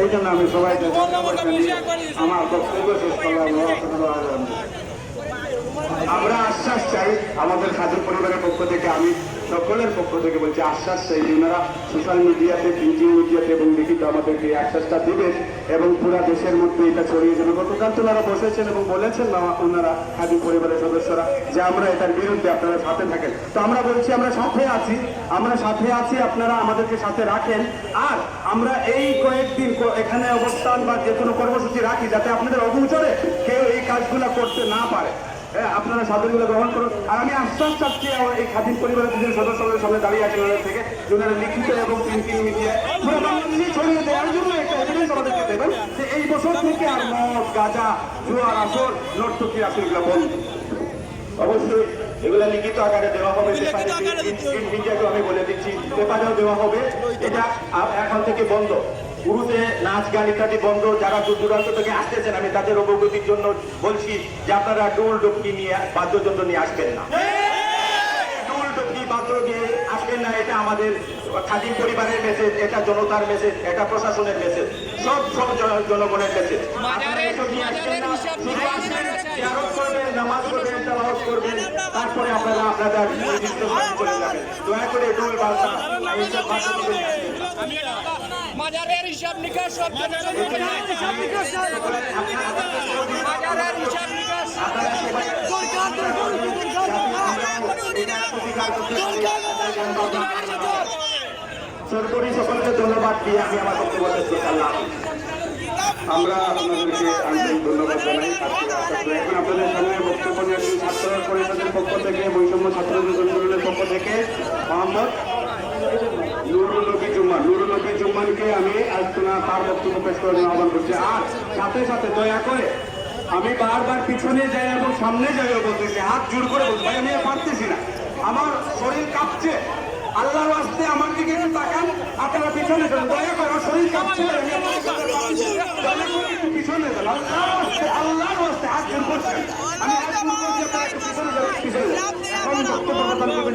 এই জন্য আমি সবাইকে আমার বক্তব্য শেষ করলাম। আমরা আশ্বাস চাই আমাদের খাদ্য পরিবারের পক্ষ থেকে, আমি সকলের পক্ষ থেকে বলছি আশ্বাস চাই ওনারা সোশ্যাল মিডিয়াতে প্রিন্টিং মিডিয়াতে এবং লিখিত আমাদেরকে এই আশ্বাসটা দিবেন এবং পুরা দেশের মধ্যে এটা ছড়িয়ে যাবে। গতকাল তো ওনারা বসেছেন এবং বলেছেন ওনারা খাদি পরিবারের সদস্যরা যে আমরা এটার বিরুদ্ধে আপনারা সাথে থাকেন। তো আমরা বলছি আমরা সাথে আছি, আমরা সাথে আছি, আপনারা আমাদেরকে সাথে রাখেন। আর আমরা এই কয়েকদিন এখানে অবস্থান বা যে কোনো কর্মসূচি রাখি যাতে আপনাদের অগোচরে কেউ এই কাজগুলো করতে না পারে। আপনারা সাধনগুলো গ্রহণ করুন। আর আমি আশ্বাস চাচ্ছি আমার এই খাদিম পরিবারের দুজন সদস্যদের সামনে দাঁড়িয়ে আছেন ওনাদের থেকে যে ওনারা লিখিত এবং প্রিন্টিং মিডিয়া পুরো বাংলাদেশে ছড়িয়ে দেওয়ার জন্য একটা এভিডেন্স আমাদেরকে দেবেন যে এই বছর থেকে আর মদ গাঁজা জুয়ার আসর নর্তকী আসর এগুলো বন্ধ। অবশ্যই এগুলো লিখিত আকারে দেওয়া হবে। মিডিয়াকে আমি বলে দিচ্ছি পেপারেও দেওয়া হবে। এটা এখন থেকে বন্ধ। শুরুতে নাচ গান ইত্যাদি বন্ধ যারা দূর দূরান্ত থেকে আসতেছেন আমি তাদের অবগতির জন্য বলছি যে আপনারা ডোল ডুবকি নিয়ে বাদ্যযন্ত্র নিয়ে আসবেন না। ডোল ডুবকি বাদ্য নিয়ে আসবেন না এটা আমাদের খাদিম পরিবারের মেসেজ এটা জনতার মেসেজ এটা প্রশাসনের মেসেজ সব সব জনগণের মেসেজ করবেন নামাজ করবেন তালাওয়াত করবেন তারপরে আপনারা আপনাদের দয়া করে ডোল বাজনা এইসব বাজনা মাজারের হিসাব নিকাশ সব মাজারের হিসাব নিকাশ মাজারের হিসাব নিকাশ। সরকারি সকলকে ধন্যবাদ দিয়ে আমি আমার বক্তব্য। আমরা আপনাদেরকে আন্তরিক ধন্যবাদ জানাই। এখন আপনাদের সামনে বক্তব্য নিয়েছেন ছাত্র পরিষদের পক্ষ থেকে বৈষম্য ছাত্র আন্দোলনের পক্ষ থেকে। মোহাম্মদ নুরুল নবী জুম্মান নুরুল জুম্মানকে আমি আলোচনা তার বক্তব্য পেশ জন্য আহ্বান করছি। আর সাথে সাথে দয়া করে আমি বারবার পিছনে যাই এবং সামনে যাই বলতেছি। হাত জোর করে বলছি ভাই, আমি পারতেছি না। আমার শরীর কাঁপছে। আল্লাহর আসতে আমার দিকে একটু তাকান। আপনারা পিছনে যান দয়া করে, আমার শরীর কাঁপছে। করে পিছনে যান আল্লাহর আসতে হাত জোর করছে। আমি পিছনে যান পিছনে যান বক্তব্য প্রদান করবেন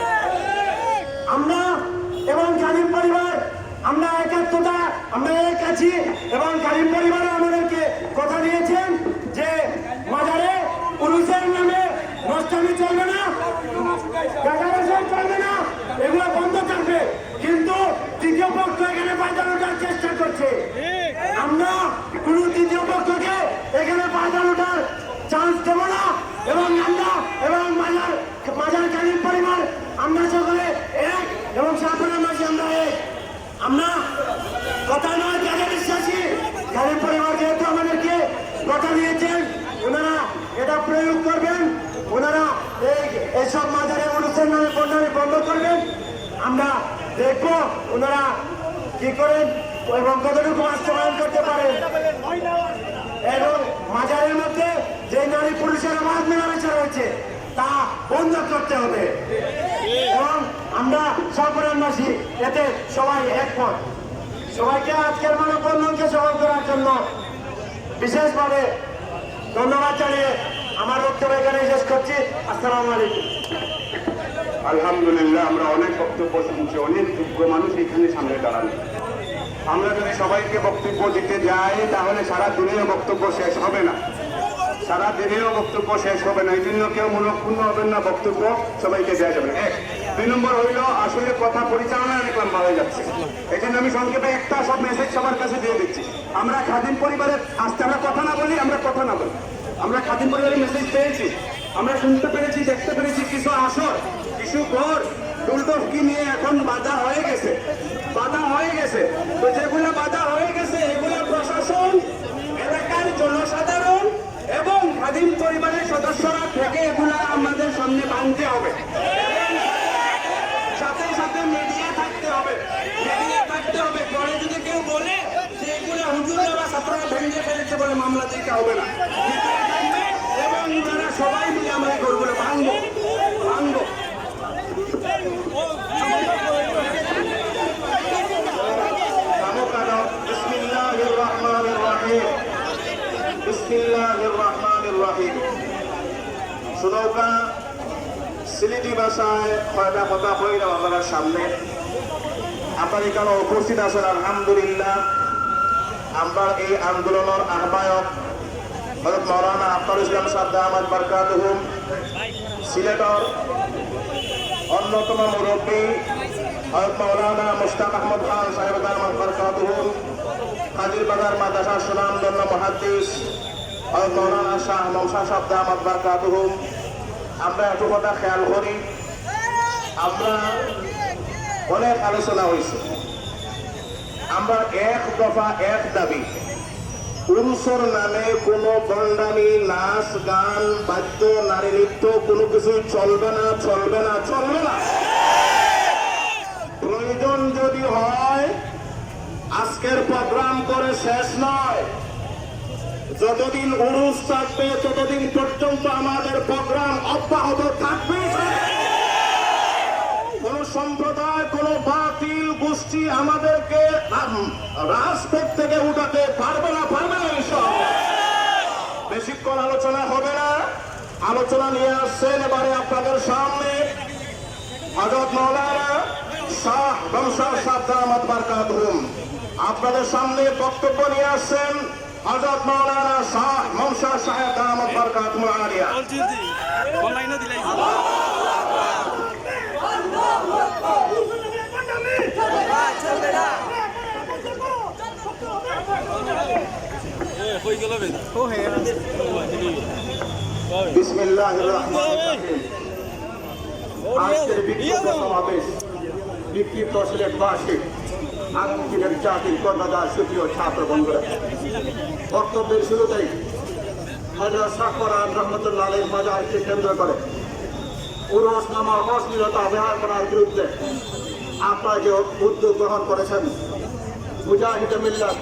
আমরা এবং কারিম পরিবার, আমরা একাত্মতা, আমরা এক আছি এবং কারিম পরিবার আমাদেরকে কথা দিয়েছেন যে মাজারে পুরুষের নামে নষ্টামি চলবে না চলবে না, এগুলো বন্ধ থাকবে। কিন্তু তৃতীয় পক্ষ এখানে বাজানোটার চেষ্টা করছে। আমরা কোন তৃতীয় পক্ষকে এখানে বাজানোটার চান্স দেব না এবং আমরা এবং মাজার মাজার কালীন পরিবার আমরা সকলে এক এবং সাফল্যের মাঝে আমরা এক। আমরা কথা নয়, যাদের বিশ্বাসী কালীন পরিবার যেহেতু আমাদেরকে কথা দিয়েছেন, ওনারা এটা প্রয়োগ করবেন, ওনারা এই এসব মাজারে অনুষ্ঠান নামে বন্যামে বন্ধ করবেন। আমরা দেখব ওনারা কি করেন এবং কতটুকু বাস্তবায়ন করতে পারেন। এবং মাজারের মধ্যে যে নারী পুরুষের আওয়াজ মেলামেশা রয়েছে তা বন্ধ করতে হবে। এবং আমরা সর্বরামবাসী এতে সবাই একমত। সবাইকে আজকের মানববন্ধনকে সফল করার জন্য বিশেষভাবে ধন্যবাদ জানিয়ে আমার বক্তব্য এখানে শেষ করছি। আসসালামু আলাইকুম। আলহামদুলিল্লাহ, আমরা অনেক বক্তব্য শুনছি, অনেক যোগ্য মানুষ এখানে সামনে দাঁড়ানো। আমরা যদি সবাইকে বক্তব্য দিতে যাই, তাহলে সারা দিনেও বক্তব্য শেষ হবে না। সারা দিনেও বক্তব্য শেষ হবে না। এই জন্য কেউ মনক্ষুণ্ণ হবেন না, বক্তব্য সবাইকে দেওয়া যাবে এক, দুই নম্বর হইল, আসলে কথা পরিচালনা অনেক লম্বা হয়ে যাচ্ছে। এই জন্য আমি সংক্ষেপে একটা সব মেসেজ সবার কাছে দিয়ে দিচ্ছি। আমরা খাদিম পরিবারের আসতে আমরা কথা না বলি, আমরা কথা না বলি। আমরা খাদিম পরিবারের মেসেজ পেয়েছি। আমরা শুনতে পেরেছি, দেখতে পেরেছি, কিছু আসর, কিছু ঘর দুলদস্কি নিয়ে এখন বাধা হয়ে গেছে। বাধা হয়ে গেছে। তো যেগুলো বাধা হয়ে গেছে, এগুলো স্বাধীন পরিবারের সদস্যরা থেকে এগুলো আমাদের সামনে মানতে হবে। সাথে সাথে মিডিয়া থাকতে হবে। মিডিয়া থাকতে হবে। পরে যদি কেউ বলে যে এগুলো হুজুর বা ছাত্ররা ভেঙে ফেলেছে বলে মামলা দিতে হবে না। এবং তারা সবাই মিলে আমরা করব ভাঙবো। ভাঙবো। بسم الله الرحمن الرحيم بسم الله الرحمن সুদৌকা সিলেটি ভাষায় কয়টা কথা কইলাম আপনারা সামনে। আপনার এখানে উপস্থিত আছেন, আলহামদুলিল্লাহ। আমরা এই আন্দোলনের আহ্বায়ক হজরত মৌলানা আফতার ইসলাম সাদ্দা আহমদ বরকাতহুম সিলেটর অন্যতম মুরব্বী হজরত মৌলানা মুস্তাক আহমদ খান সাহেব আহমদ বরকাতহুম কাজির বাজার মাদ্রাসা সুনামদন্য মহাদ্দিস হজরত মৌলানা শাহ মমসা সাদ্দা আহমদ বরকাতহুম আমরা একটু কথা খেয়াল করি। আমরা অনেক আলোচনা হয়েছে। আমরা এক দফা এক দাবি। পুরুষের নামে কোনো গন্ডামি নাচ, গান, বাদ্য, নারী নৃত্য কোনো কিছু চলবে না চলবে না চলবে না। প্রয়োজন যদি হয়, আজকের প্রোগ্রাম করে শেষ নয়। যতদিন উরুস থাকবে ততদিন পর্যন্ত আমাদের প্রোগ্রাম অব্যাহত থাকবে। কোন সম্প্রদায় কোন বাতিল গোষ্ঠী আমাদেরকে আম, রাজপথ থেকে উঠাতে পারবে না পারবে না এসব বেশিক্ষণ আলোচনা হবে না। আলোচনা নিয়ে আসছেন এবারে আপনাদের সামনে হজরত মৌলানা শাহ আহমদ বারকাতুহুম আপনাদের সামনে বক্তব্য নিয়ে আসছেন হজরত মৌলানা শাহ মমসা সাহেব আহমদ বারকাতুহুম আলিয়া অনলাইনে দিলাই বিসমিল্লাহির রহমানির রহিম। আজকের বিক্ষিপ্ত সমাবেশ বিক্ষিপ্ত সিলেটবাসী আগামীদিনের জাতির কর্ণদার সুপ্রিয় ছাত্র বন্ধুরা। বক্তব্যের শুরুতেই হজরত শাহরান রহমতুল্লাহ আলীর মাজারকে কেন্দ্র করে পুরুষ নামা অশ্লীলতা ব্যবহার করার বিরুদ্ধে আপনারা যে উদ্যোগ গ্রহণ করেছেন মুজাহিদ মিল্লাত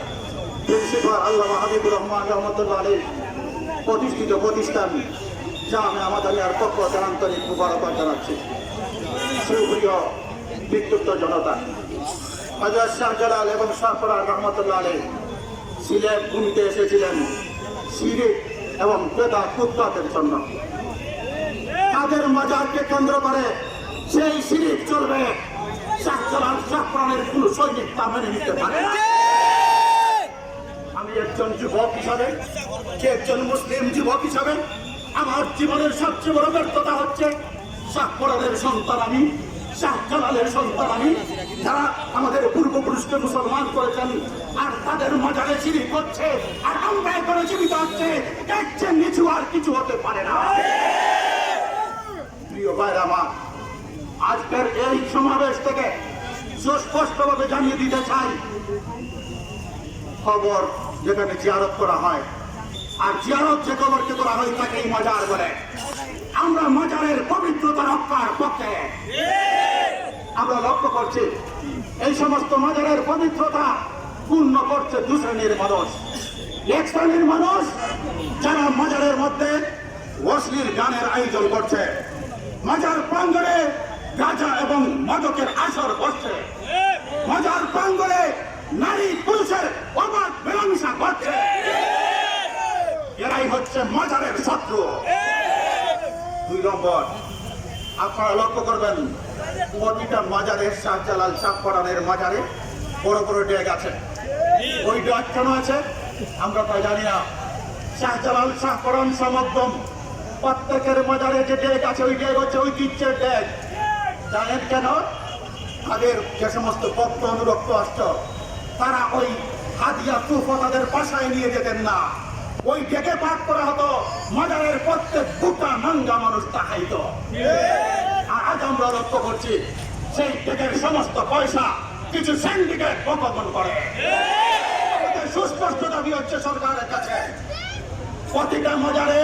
প্রিন্সিপাল আল্লাহ হাবিবুর রহমান রহমতুল্লাহ আলীর প্রতিষ্ঠিত প্রতিষ্ঠান যা আমি আমাদের আর পক্ষ থেকে আন্তরিক মুবারকবাদ জানাচ্ছি। সুপ্রিয় বিক্ষুব্ধ জনতা হজরত শাহজালাল এবং শাহফরার রহমতুল্লাহ আলী সিলেট ভূমিতে এসেছিলেন। সিরিক এবং বেদা উৎপাদের জন্য। তাদের মজারকে কেন্দ্র করে সেই সিরিক চলবে। শাহফরানের তা মেনে নিতে পারে আমি একজন যুবক হিসাবে একজন মুসলিম যুবক হিসাবে, আমার জীবনের সবচেয়ে বড় ব্যর্থতা হচ্ছে শাহপরাদের সন্তান আমি শাহজালালের সন্তান আমি। যারা আমাদের পূর্বপুরুষকে মুসলমান করেছেন, আর তাদের মজারে চিনি করছে, আর আমরা করে জীবিত হচ্ছে চেয়ে নিচু আর কিছু হতে পারে না। প্রিয় ভাইরা আমার, আজকের এই সমাবেশ থেকে সুস্পষ্টভাবে জানিয়ে দিতে চাই, খবর যেখানে জিয়ারত করা হয়, আর জিয়ারত যে খবরকে করা হয় তাকেই মজার বলে। আমরা মজারের পবিত্রতা রক্ষার পক্ষে। আমরা লক্ষ্য করছি, এই সমস্ত মজারের পবিত্রতা পূর্ণ করছে দু শ্রেণির মানুষ। এক শ্রেণির মানুষ যারা মজারের মধ্যে অশ্লীল গানের আয়োজন করছে। মজার প্রাঙ্গণে গাঁজা এবং মদকের আসর বসছে। মজার প্রাঙ্গণে নারী পুরুষের অবাধ মেলামেশা করছে। এরাই হচ্ছে মজারের শত্রু। দুই নম্বর, আপনারা লক্ষ্য করবেন প্রতিটা মাজারের শাহজালাল শাহপরানের মাজারে বড় বড় ডেগ আছে ওই ডেগ কেন আছে আমরা তা জানি না। শাহজালাল শাহপরান সমগ্রম প্রত্যেকের মাজারে যে ডেগ আছে ওই ডেগ হচ্ছে ঐতিহ্যের ডেগ জানেন কেন? তাদের যে সমস্ত ভক্ত অনুরক্ত আসত, তারা ওই হাদিয়া তুফা তাদের বাসায় নিয়ে যেতেন না। ওই ডেকে পাঠ করা হতো। মাজারের প্রত্যেক গোটা নাঙ্গা মানুষ তা খাইত আর আজ আমরা লক্ষ্য করছি। সেই ডেকের সমস্ত পয়সা কিছু সিন্ডিকেট অপগণ করে। সুস্পষ্ট দাবি হচ্ছে সরকারের কাছে। প্রতিটা মজারে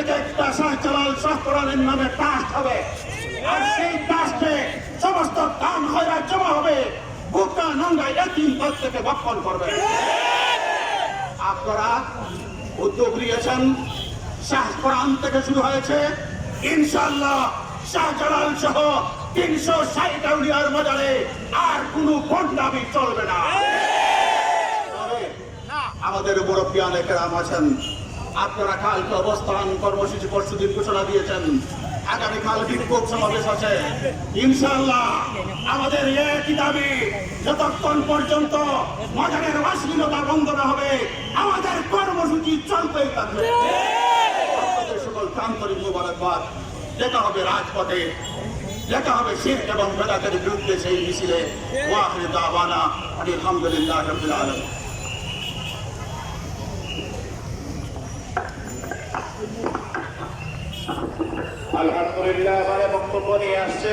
এক একটা শাহজালাল শাহপুরানের নামে ট্রাস্ট হবে। আর সেই ট্রাস্টে সমস্ত দান খয়রাত জমা হবে। গোটা নঙ্গায় একদিন পর থেকে ভক্ষণ করবে। আপনারা উদ্যোগ নিয়েছেন। শাহপুরান থেকে শুরু হয়েছে। ইনশাল্লাহ শাহজালাল সহ তিনশো ষাট আউলিয়ার বাজারে আর কোনো বন্ডামি চলবে না। আমাদের মুরব্বী অনেকেরাম আছেন। আপনারা কালকে অবস্থান কর্মসূচি প্রস্তুতির ঘোষণা দিয়েছেন। আগামীকাল বিক্ষোভ সমাবেশ আছে। ইনশাল্লাহ আমাদের একই দাবি যতক্ষণ পর্যন্ত মজারের অশ্লীলতা বন্ধ না হবে আমাদের কর্মসূচি চলতেই থাকবে। সকল আন্তরিক মোবারকবাদ। দেখা হবে রাজপথে দেখা হবে শেখ এবং বেদাতের বিরুদ্ধে সেই মিছিলে। ওয়াহিদ দাওয়ানা, আলহামদুলিল্লাহ রবিল আলম আলহামদুলিল্লাহ বক্তব্য নিয়ে আসছে।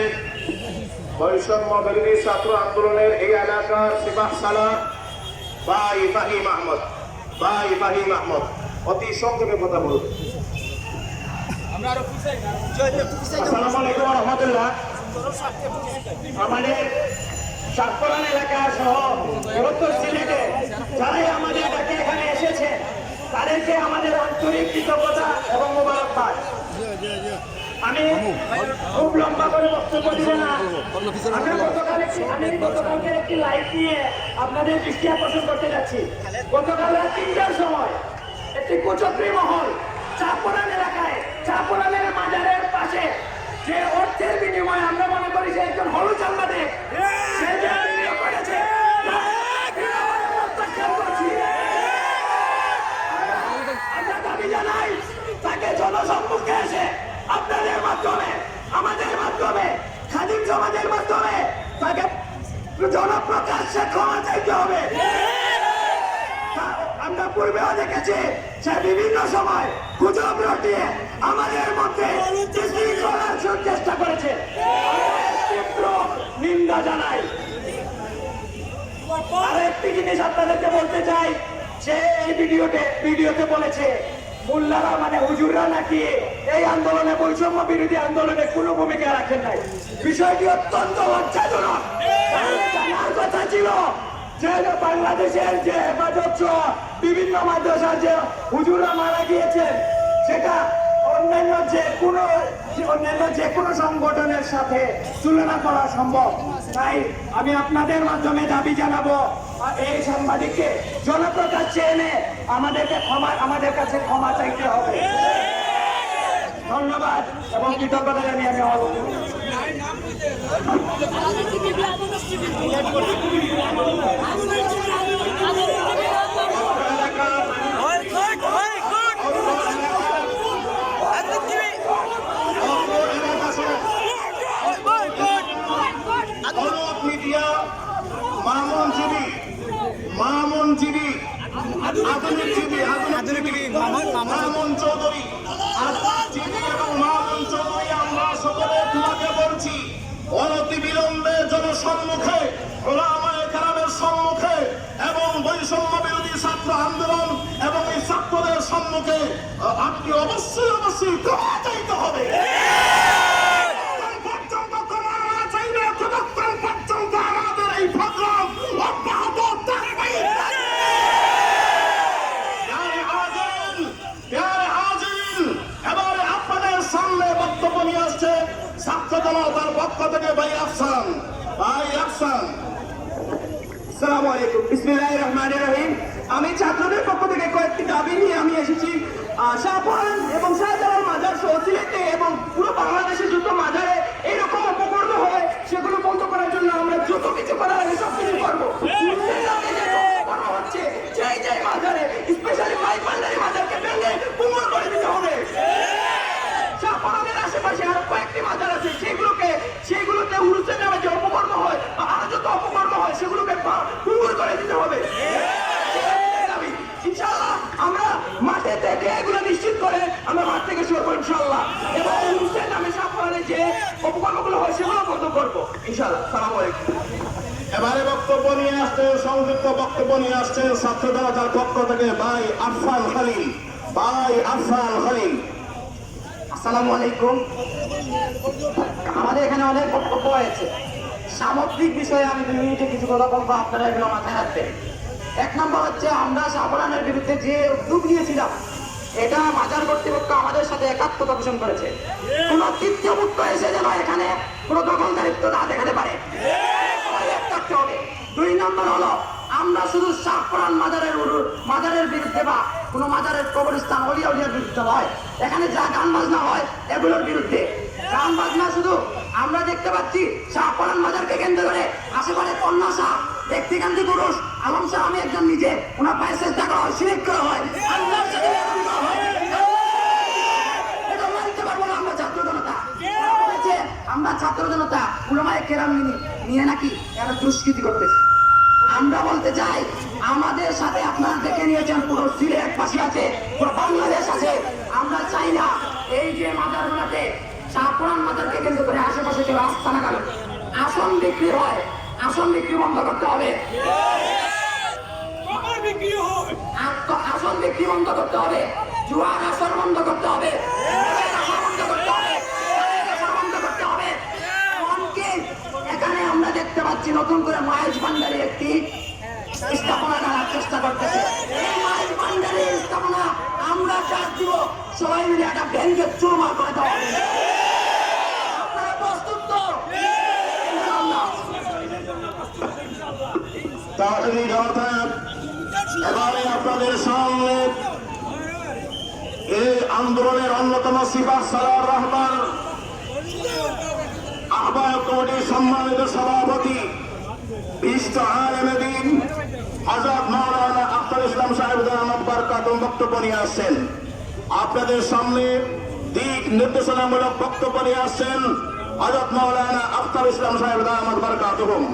বৈষম্য ছাত্র আন্দোলনের এই এলাকার সিপাহ সালার বা ইব্রাহিম আহমদ বা ইব্রাহিম আহমদ অতি সংক্ষেপে কথা বলুন। আমাদের সাতকরান এলাকা সহ বৃহত্তর সিলেটে যারাই আমাদের এখানে এসেছে, তাদেরকে আমাদের আন্তরিক কৃতজ্ঞতা আমি খুব লম্বা করে বক্তব্য দিব না। আমি গতকাল আমি গতকালকে একটি লাইভ নিয়ে আপনাদের দৃষ্টি আকর্ষণ করতে যাচ্ছি। গতকাল তিনটার সময় একটি কুচক্রী মহল চাপরান এলাকায় চাপরানের মাজারের পাশে যে অর্থের বিনিময়ে আমরা মনে করি যে একজন হলুদ সাংবাদিক আপনাদের মাধ্যমে, আমাদের মাধ্যমে সমাজের মাধ্যমে তাকে আমরা পূর্বেও দেখেছি সে বিভিন্ন সময় গুজব রটিয়ে আমাদের মধ্যে বিশৃঙ্খলার চেষ্টা করেছে আমরা এর তীব্র নিন্দা জানাই আরেকটি জিনিস আপনাদেরকে বলতে চাই সে এই ভিডিওতে ভিডিওতে বলেছে, মোল্লারা মানে হুজুররা নাকি এই আন্দোলনে বৈষম্য বিরোধী আন্দোলনে কোনো ভূমিকা রাখেন নাই। বিষয়টি অত্যন্ত লজ্জাজনক। কথা ছিল যে বাংলাদেশের যে হেফাজত বিভিন্ন মাদ্রাসার যে হুজুররা মারা গিয়েছেন, সেটা অন্যান্য যে কোনো, অন্যান্য যে কোনো সংগঠনের সাথে তুলনা করা সম্ভব। তাই আমি আপনাদের মাধ্যমে দাবি জানাব এই সাংবাদিককে জনপ্রকাশ্যে এনে আমাদেরকে ক্ষমা, আমাদের কাছে ক্ষমা চাইতে হবে। ধন্যবাদ এবং কৃতজ্ঞতা জানিয়ে আমি আমার শেষ করছি। Anup media Mamun GB GB আধুনিক জিবি আধুনিক মামুন চৌধুরী। জিবি এবং মামুন চৌধুরী আমরা সকলে তোমাকে বলছি অনতি বিলম্বে জনসম্মুখে ওলামায়ে সম্মুখে এবং বৈষম্য বিরোধী ছাত্র আন্দোলন এবং এই ছাত্রদের সম্মুখে আপনি অবশ্যই অবশ্যই ক্ষমা চাইতে হবে। থেকে ভাই আফসান। ভাই আফসান। আলাইকুম। বিসমিল্লাহির রহমানির রহিম। আমি ছাত্রদের পক্ষ থেকে কয়েকটি দাবি নিয়ে আমি এসেছি। আহ, শাহপরান এবং শাহজালাল মাজার সহ সিলেটে এবং পুরো বাংলাদেশে যত মাজারে এইরকম অপকর্ম হয় সেগুলো বন্ধ করার জন্য আমরা যত কিছু করার আগে সব কিছু করব। যে অপকর্মগুলো হয় সেগুলো বন্ধ করব। ইনশাআল্লাহ সালাম আলাইকুম। এবারে বক্তব্য নিয়ে আসছেন সংযুক্ত বক্তব্য নিয়ে আসছেন ছাত্র জনতার পক্ষ থেকে ভাই আরফান খলিল। ভাই আরফান খলিল। আসসালামু আলাইকুম। আমাদের এখানে অনেক বক্তব্য হয়েছে। সামগ্রিক বিষয়ে আমি দুই মিনিটে কিছু কথা বলব আপনারা এগুলো মাথায় রাখবেন। এক নম্বর হচ্ছে আমরা সাবরানের বিরুদ্ধে যে উদ্যোগ নিয়েছিলাম এটা মাজার কর্তৃপক্ষ আমাদের সাথে একাত্মতা পোষণ করেছে। কোন তৃতীয় পক্ষ এসে যেন এখানে কোন দখলদারিত্ব না দেখাতে পারে। দুই নম্বর হলো, আমরা শুধু সাফরান মাজারের মাজারের বিরুদ্ধে বা কোন মাজারের কবরস্থান অলিয়া উলিয়ার বিরুদ্ধে নয়। এখানে যা গান বাজনা হয়, এগুলোর বিরুদ্ধে। গান বাজনা শুধু আমরা দেখতে পাচ্ছি শাহপরান মাজারকে কেন্দ্র করে আশেপাশে কন্যা শাহ, ব্যক্তিকান্তি পুরুষ। আলম শাহ আমি একজন নিজে। ওনার পায়ে চেষ্টা করা হয়, সিলেক্ট করা হয়। আমরা ছাত্র জনতা উলামায়ে কেরাম নিয়ে- নাকি এরা দুষ্কৃতি করতেছে। আমরা বলতে চাই আমাদের সাথে আপনারা দেখে নিয়েছেন পুরো সিলেট পাশে আছে পুরো বাংলাদেশ আছে। আমরা চাই না এই যে মাজারগুলোতে শাহপুরান মাজারকে কেন্দ্র করে আশেপাশে কেউ আস্থানা গেল আসন বিক্রি হয় আসন বিক্রি বন্ধ করতে হবে। আসন বিক্রি বন্ধ করতে হবে জুয়ার আসন বন্ধ করতে হবে মদের আসন বন্ধ করতে হবে মদের আসন বন্ধ করতে হবে এমনকি এখানে আমরা দেখতে পাচ্ছি নতুন করে মহেশ ভান্ডারি একটি স্থাপনা করার চেষ্টা করতেছে এই মহেশ ভান্ডারি স্থাপনা আমরা চার দিব সবাই মিলে একটা ভেঙ্গে চুরমার করে দেওয়া হবে। আপনারা প্রস্তুত তো ইনশাআল্লাহ। তাহলে জনতা এবারে আপনাদের সামনে এই আন্দোলনের অন্যতম সিপাহ সালার রহমান, আহ্বায়ক সম্মানিত সভাপতি, বিশিষ্ট আলমদিন হজরত মাওলানা আখতার ইসলাম সাহেব আহমদ বারকাতুম বক্তব্য নিয়ে আসছেন। আপনাদের সামনে দিক নির্দেশনামূলক বক্তব্য নিয়ে আসছেন হজরত মাওলানা আখতার ইসলাম সাহেব আহমদ বারকাতুম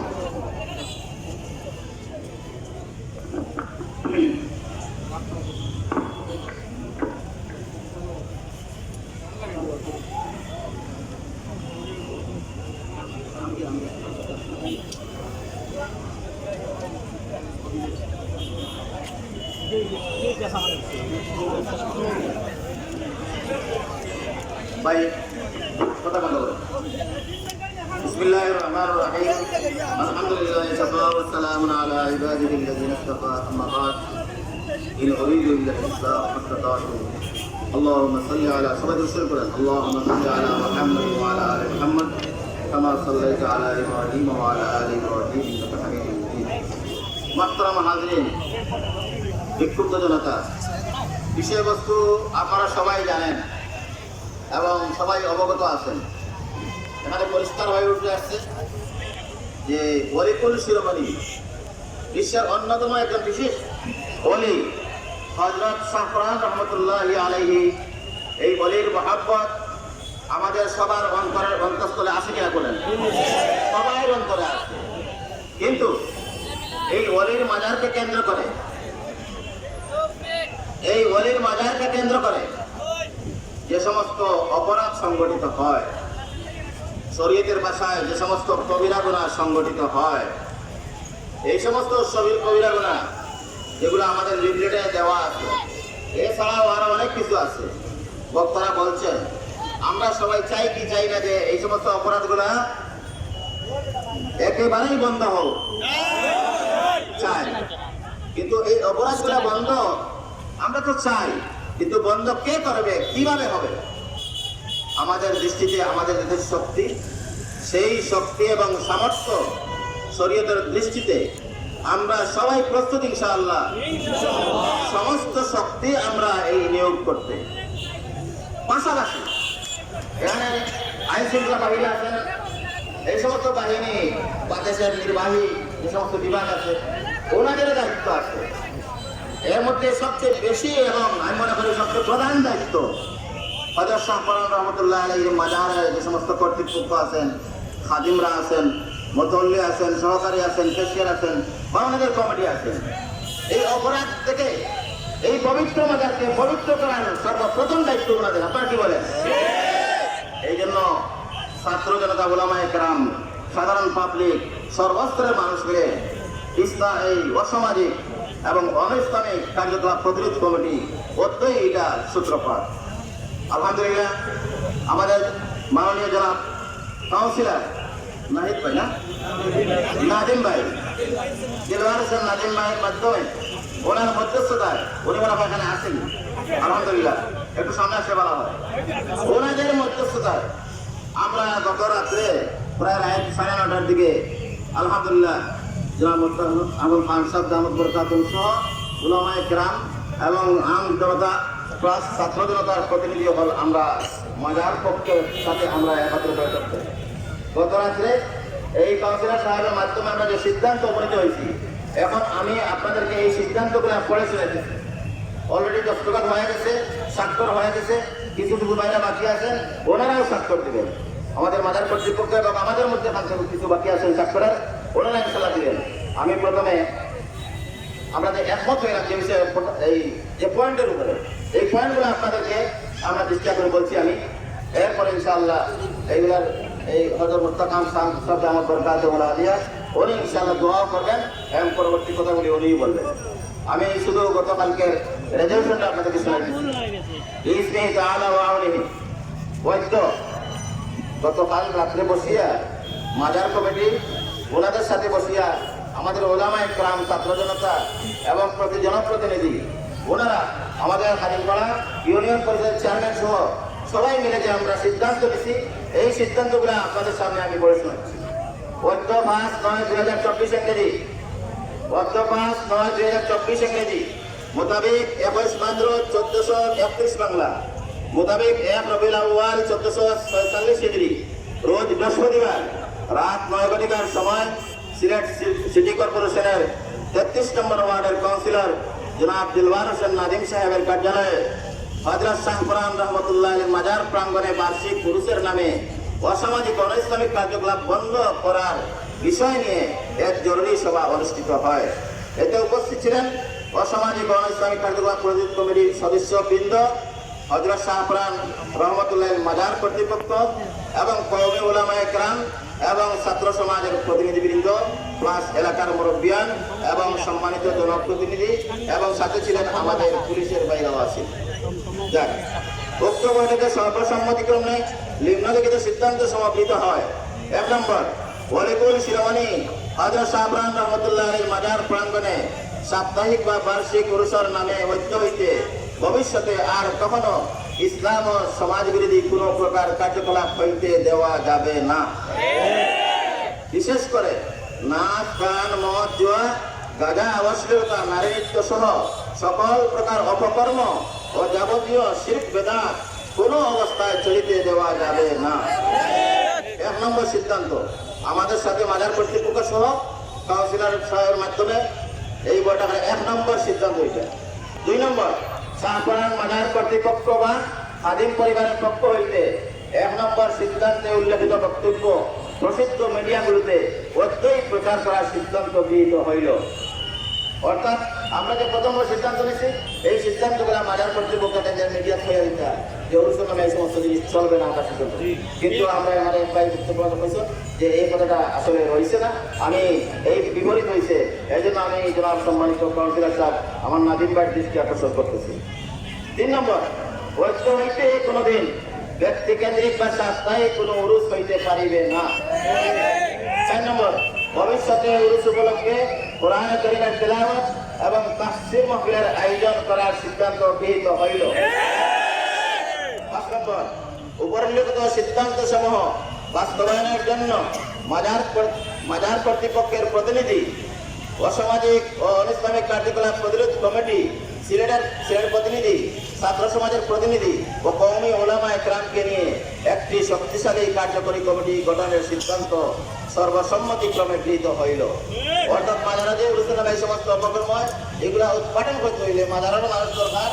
বিষয়বস্তু আপনারা সবাই জানেন এবং সবাই অবগত আছেন। এখানে পরিষ্কার হয়ে উঠে আসছে যে ওলিকুল শিরোমণি বিশ্বের অন্যতম একজন বিশেষ অলি হজরত সাফরান রহমতুল্লাহ আলহি এই অলির মহাব্বত আমাদের সবার অন্তরের অন্তঃস্থলে আসে কিনা বলেন? সবাই অন্তরে আছে কিন্তু এই অলির মাজারকে কেন্দ্র করে এই অলির মাজারকে কেন্দ্র করে যে সমস্ত অপরাধ সংগঠিত হয়, শরীয়তের ভাষায় যে সমস্ত কবিরা গুণা সংগঠিত হয়, এই সমস্ত সবির কবিরা গুণা যেগুলো আমাদের লিফলেটে দেওয়া আছে, এছাড়াও আরও অনেক কিছু আছে। বক্তারা বলছেন, আমরা সবাই চাই কি চাই না যে এই সমস্ত অপরাধগুলা একেবারেই বন্ধ হোক। চাই। কিন্তু এই অপরাধগুলা বন্ধ আমরা তো চাই, কিন্তু বন্ধ কে করবে? কীভাবে হবে? আমাদের দৃষ্টিতে আমাদের যে শক্তি, সেই শক্তি এবং সামর্থ্য শরীয়তের দৃষ্টিতে আমরা সবাই প্রস্তুত ইনশাআল্লাহ। সমস্ত শক্তি আমরা এই নিয়োগ করতে। পাশাপাশি এখানে আইন শৃঙ্খলা বাহিনী আছেন এই সমস্ত বাহিনী বা দেশের নির্বাহী যে সমস্ত বিভাগ আছে ওনাদের দায়িত্ব আছে। এর মধ্যে সবচেয়ে বেশি এবং আমি মনে করি সবচেয়ে প্রধান দায়িত্ব হজর শাহপান রহমতুল্লাহ আলাই মাজারের যে সমস্ত কর্তৃপক্ষ আছেন, খাদিমরা আছেন, মতল্লি আছেন, সহকারী আছেন, কেশিয়ার আছেন বা ওনাদের কমিটি আছেন। এই অপরাধ থেকে এই পবিত্র মাজারকে পবিত্র করার সর্বপ্রথম দায়িত্ব ওনাদের। আপনারা কি বলেন? এই জন্য ছাত্র জনতা ওলামায় গ্রাম সাধারণ পাবলিক সর্বস্তরের মানুষ মিলে ইসলা এই অসামাজিক এবং অনিসলামিক কার্যকলাপ প্রতিরোধ কমিটি অত্যই এটা সূত্রপাত। আলহামদুলিল্লাহ, আমাদের মাননীয় জনাব কাউন্সিলার নাহিদ ভাই না? নাজিম ভাই। দিলওয়ার হোসেন নাজিম ভাইয়ের মাধ্যমে ওনার মধ্যস্থতায় উনি হয় এখানে আসেন। আলহামদুলিল্লাহ, একটু সামনে আসতে বলা হয়। ওনাদের মধ্যস্থতায় আমরা গত রাত্রে প্রায় রাত সাড়ে নটার দিকে, আলহামদুলিল্লাহ মোস্তাফিজুর খান সাহেব দামদ বরকাতুল সহ উলামায়ে গ্রাম এবং আম জনতা প্লাস ছাত্র জনতার প্রতিনিধি হল আমরা মজার পক্ষের সাথে আমরা একত্র বৈঠক করি গত রাত্রে এই কাউন্সিলর সাহেবের মাধ্যমে আমরা যে সিদ্ধান্ত উপনীত হয়েছি, এখন আমি আপনাদেরকে এই সিদ্ধান্তগুলো পড়ে শুনেছি অলরেডি দস্তখত হয়ে গেছে, স্বাক্ষর হয়ে গেছে, কিছু কিছু বাইরে বাকি আছেন ওনারাও স্বাক্ষর দিবেন। আমাদের মাদার কর্তৃপক্ষ এবং আমাদের মধ্যে কিছু বাকি আছেন স্বাক্ষরের। ওনারা ইনশাল্লাহ দিবেন আমি প্রথমে আমরা একমত হয়ে যে বিষয়ে এই যে পয়েন্টের উপরে। এই পয়েন্টগুলো আপনাদেরকে আমরা চেষ্টা করে বলছি আমি। এরপরে ইনশাআল্লাহ এইগুলার এই হজর মুস্তাকাম সব আমার দরকার তোমরা দিয়া উনি ইনশাআল্লাহ দোয়াও করবেন এবং পরবর্তী কথাগুলি উনিই বলবেন। আমি শুধু গতকালকে রেজলিউশনটা আপনাদেরকে শোনাই ইসমি তাআলা ওয়া আউলিহি। বৈদ্য গতকাল রাত্রে বসিয়া মাজার কমিটি ওনাদের সাথে বসিয়া আমাদের ওলামায় গ্রাম ছাত্র জনতা এবং প্রতি জনপ্রতিনিধি, ওনারা আমাদের হাজিরপাড়া ইউনিয়ন পরিষদের চেয়ারম্যান সহ সবাই মিলে যে আমরা সিদ্ধান্ত নিছি, এই সিদ্ধান্তগুলো আপনাদের সামনে আমি বলে শোনাচ্ছি চোদ্দ পাঁচ নয় দুই হাজার চব্বিশ ইংরেজি চোদ্দ পাঁচ নয় দুই হাজার চব্বিশ ইংরেজি মোতাবেক একুশ ভাদ্র চোদ্দশো একত্রিশ বাংলা, মোতাবেক এক রবিউল আউয়াল চোদ্দশো ছয়চল্লিশ ডিগ্রি রোজ বৃহস্পতিবার রাত নয় ঘটিকার সময় সিলেট সিটি কর্পোরেশনের তেত্রিশ নম্বর ওয়ার্ডের কাউন্সিলর জনাব দিলওয়ার হোসেন নাদিম সাহেবের কার্যালয়ে হজরত শাহ রহমতুল্লাহ আলীর মাজার প্রাঙ্গণে বার্ষিক পুরুষের নামে অসামাজিক অন ইসলামিক কার্যকলাপ বন্ধ করার বিষয় নিয়ে এক জরুরি সভা অনুষ্ঠিত হয়। এতে উপস্থিত ছিলেন অসামাজিক অন ইসলামিক কার্যকলাপ প্রযোজক কমিটির সদস্য বৃন্দ হজরত শাহপুরান রহমতুল্লাহ মাজার কর্তৃপক্ষ এবং কৌমি ওলামায় গ্রাম এবং ছাত্র সমাজের প্রতিনিধিবৃন্দ, প্লাস এলাকার মুরব্বিয়ান এবং সম্মানিত জনপ্রতিনিধি এবং সাথে ছিলেন আমাদের পুলিশের বাইরেও আছেন। যাক, উক্ত বৈঠকে সর্বসম্মতিক্রমে নিম্নলিখিত সিদ্ধান্ত সমাপিত হয়। এক নম্বর, ওয়ালিকুল শিরোমণি হজরত শাহরান রহমতুল্লাহ মাজার প্রাঙ্গণে সাপ্তাহিক বা বার্ষিক উরুসর নামে ঐক্য হইতে ভবিষ্যতে আর কখনো ইসলাম ও সমাজ বিরোধী কোনো প্রকার কার্যকলাপ হইতে দেওয়া যাবে না। বিশেষ করে নাচ, গান, মদ, জুয়া, গাঁজা, অশ্লীলতা নারী নৃত্য সহ সকল প্রকার অপকর্ম ও যাবতীয় শিল্প বেদাত কোনো অবস্থায় চলিতে দেওয়া যাবে না। এক নম্বর সিদ্ধান্ত, আমাদের সাথে মাজার কর্তৃপক্ষ সহ কাউন্সিলর সাহেবের মাধ্যমে এই বৈঠকের এক নম্বর সিদ্ধান্ত এটা দুই নম্বর শাহপাড়ান মাজার কর্তৃপক্ষ বা আদিম পরিবারের পক্ষ হইতে এক নম্বর সিদ্ধান্তে উল্লেখিত বক্তব্য প্রসিদ্ধ মিডিয়াগুলোতে অত্যই প্রচার করার সিদ্ধান্ত গৃহীত হইল। অর্থাৎ আমরা যে প্রথম সিদ্ধান্ত নিচ্ছি এই সিদ্ধান্তগুলো মাজার কর্তৃপক্ষ তাদের মিডিয়া হয়ে দিতে হয়। যে অনুষ্ঠান নামে এই সমস্ত জিনিস চলবে না আমরা সিদ্ধান্ত কিন্তু আমরা আমাদের প্রায় যুক্তপ্রকাশ হয়েছে যে এই কথাটা আসলে রয়েছে না। আমি এই বিপরীত হয়েছে। এই জন্য আমি জনাব সম্মানিত কাউন্সিলর সাহেব আমার নাদিম ভাইয়ের দৃষ্টি আকর্ষণ করতেছি। তিন নম্বর ঐক্য হইতে কোনোদিন ব্যক্তিকেন্দ্রিক বা সাপ্তাহিক কোনো উরুষ হইতে পারিবে না। চার নম্বর ভবিষ্যতে উরুস উপলক্ষে কোরআন করিমের তেলাওয়াত এবং তাফসীর মাহফিলের আয়োজন করার সিদ্ধান্ত গৃহীত হইল। পাঁচ সিদ্ধান্ত সমূহ বাস্তবায়নের জন্য মাজার মাজার কর্তৃপক্ষের প্রতিনিধি অসামাজিক ও অনিসলামিক কার্যকলাপ প্রতিরোধ কমিটি, সিলেটের, সিলেট প্রতিনিধি, ছাত্র সমাজের প্রতিনিধি ও কৌমি ওলামা একরামকে নিয়ে একটি শক্তিশালী কার্যকরী কমিটি গঠনের সিদ্ধান্ত সর্বসম্মতিক্রমে গৃহীত হইল। অর্থাৎ মাজারা যে উলুসনা এই সমস্ত অপকর্ম হয় এগুলা উৎপাদন করতে হইলে মাজারেরও মানুষ দরকার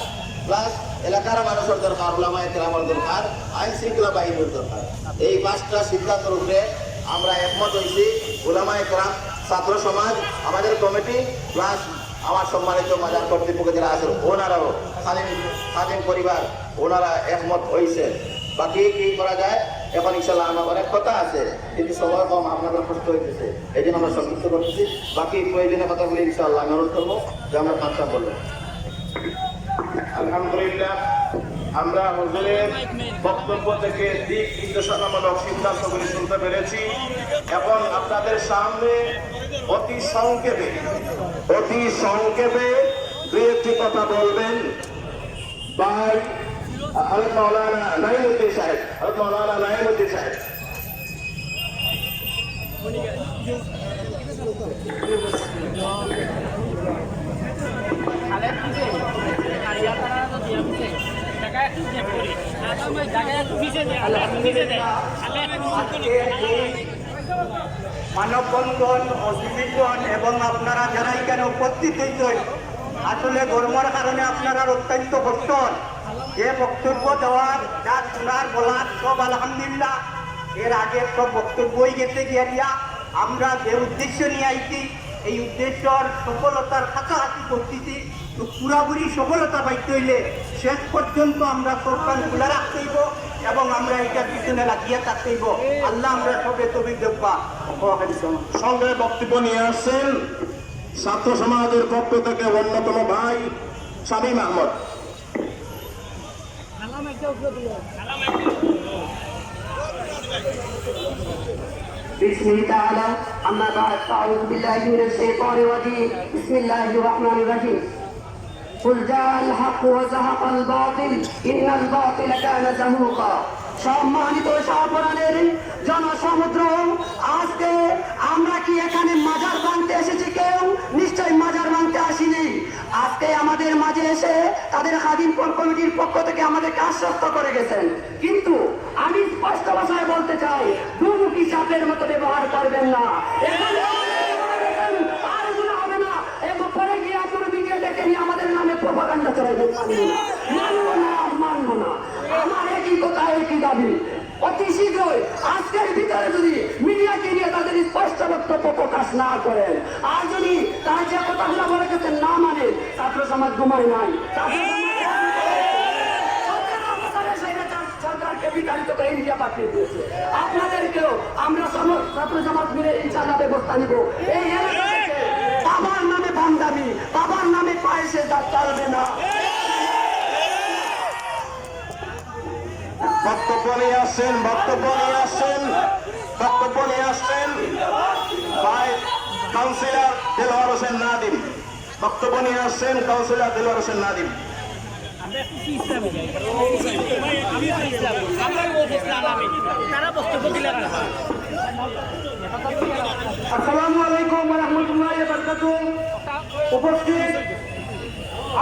প্লাস এলাকার মানুষের দরকার ওলামা একরামের দরকার, আইন শৃঙ্খলা বাহিনীর দরকার। এই পাঁচটা সিদ্ধান্তের উপরে আমরা একমত হয়েছি ওলামা একরাম ছাত্র সমাজ, আমাদের কমিটি প্লাস আমার সম্মানিত মাজার কর্তৃপক্ষ যারা আছেন, ওনারাও, স্বাধীন স্বাধীন পরিবার, ওনারা একমত হয়েছে বাকি কি করা যায়? এখন ইনশাল্লাহ আমার অনেক কথা আছে, কিন্তু সময় কম আপনাদের কষ্ট হইতেছে। এই জন্য আমরা সংযুক্ত করতেছি। বাকি প্রয়োজনীয় কথাগুলি ইনশাল্লাহ আমি অনুরোধ করব যে আমরা পাঁচটা বলব আলহামদুলিল্লাহ, আমরা হুজুরের বক্তব্য থেকে দিক নির্দেশনামূলক সিদ্ধান্তগুলি শুনতে পেরেছি এখন আপনাদের সামনে অতি সংক্ষেপে অতি সংক্ষেপে দুই একটি কথা বলবেন। ভাই হজরত মৌলানা সাহেব মৌলানা নাইমুদ্দিন সাহেব মানববন্ধন অধিবেশন এবং আপনারা যারা এখানে উপস্থিত হয়েছেন, আসলে গরমের কারণে আপনারা অত্যন্ত কষ্ট। যে বক্তব্য দেওয়ার, যা শোনার, বলার, সব আলহামদুলিল্লাহ। এর আগে সব বক্তব্যই গেছে গিয়ারিয়া আমরা যে উদ্দেশ্য নিয়ে আইছি, এই উদ্দেশ্যর সফলতার কাছাকাছি করতেছি। তো পুরাপুরি সফলতা পাইতে হইলে শেষ পর্যন্ত আমরা সরকার খোলা রাখতে হইব এবং আমরা এটার পিছনে লাগিয়ে থাকতে হইব। আল্লাহ আমরা সবে তবে দেখবা সঙ্গে বক্তব্য নিয়ে আসছেন ছাত্র সমাজের পক্ষ থেকে অন্যতম ভাই শামীম আহমদ। بسم الله تعالى أما بعد فأعوذ بالله من الشيطان الرجيم بسم الله الرحمن الرحيم قل جاء الحق وزهق الباطل إن الباطل كان زهوقا সম্মানিত সাপরানের জনসমুদ্র, আজকে আমরা কি এখানে মাজার ভাঙতে এসেছি কেউ? নিশ্চয় মাজার ভাঙতে আসিনি। আজকে আমাদের মাঝে এসে তাদের খাদিম কমিটির পক্ষ থেকে আমাদেরকে আশ্বস্ত করে গেছেন। কিন্তু আমি স্পষ্ট ভাষায় বলতে চাই দুমুখী সাপের মতো ব্যবহার করবেন না? এখানে আর এগুলো হবে দাবি। অতি শীঘ্রই আজকের ভিতরে যদি মিডিয়াকে নিয়ে তাদের স্পষ্ট বক্তব্য প্রকাশ না করেন, আর যদি তারা যে কথাগুলো বলে গেছেন না মানে ছাত্র সমাজ ঘুমায় নাই। আপনাদেরকেও আমরা ছাত্র সমাজ মিলে ইনশাল্লাহ ব্যবস্থা নিব। এই বাবার নামে বান্দামি, বাবার নামে পায়েসে তা চলবে না। বক্তব্য নিয়ে আসছেন, বক্তব্য নিয়ে আসছেন, বক্তব্য নিয়ে আসছেন ভাই কাউন্সিলর দেলোয়ার হোসেন নাদিম। বক্তব্য নিয়ে আসছেন কাউন্সিলর দেলোয়ার হোসেন নাদিম। আলাইকুম রহমতুল্লাহ উপস্থিত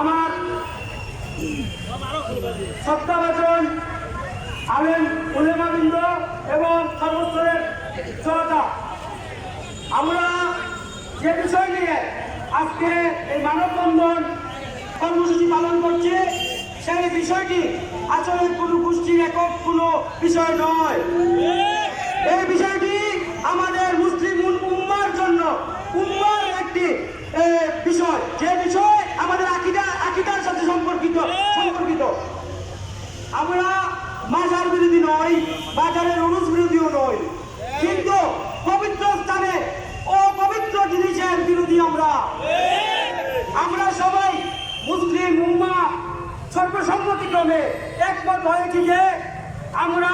আমার সত্তাবাচন আলেম, উলেমাবৃন্দ এবং সর্বস্তরের জনতা। আমরা যে বিষয় নিয়ে আজকে এই মানববন্ধন কর্মসূচি পালন করছি, সেই বিষয়টি আসলে কোনো গোষ্ঠীর একক, কোনো বিষয় নয়। এই বিষয়টি আমাদের মুসলিম উম্মার জন্য, উম্মার একটি বিষয়। যে বিষয় আমাদের আকিদা আকিদার সাথে সম্পর্কিত সম্পর্কিত। আমরা মাজার বিরোধী নয়, বাজারের অনুষ বিরোধীও নয়। কিন্তু পবিত্র স্থানে ও পবিত্র জিনিসের বিরোধী আমরা। আমরা সবাই মুসলিম উম্মা সর্বসম্মতিক্রমে একমত হয়েছি যে আমরা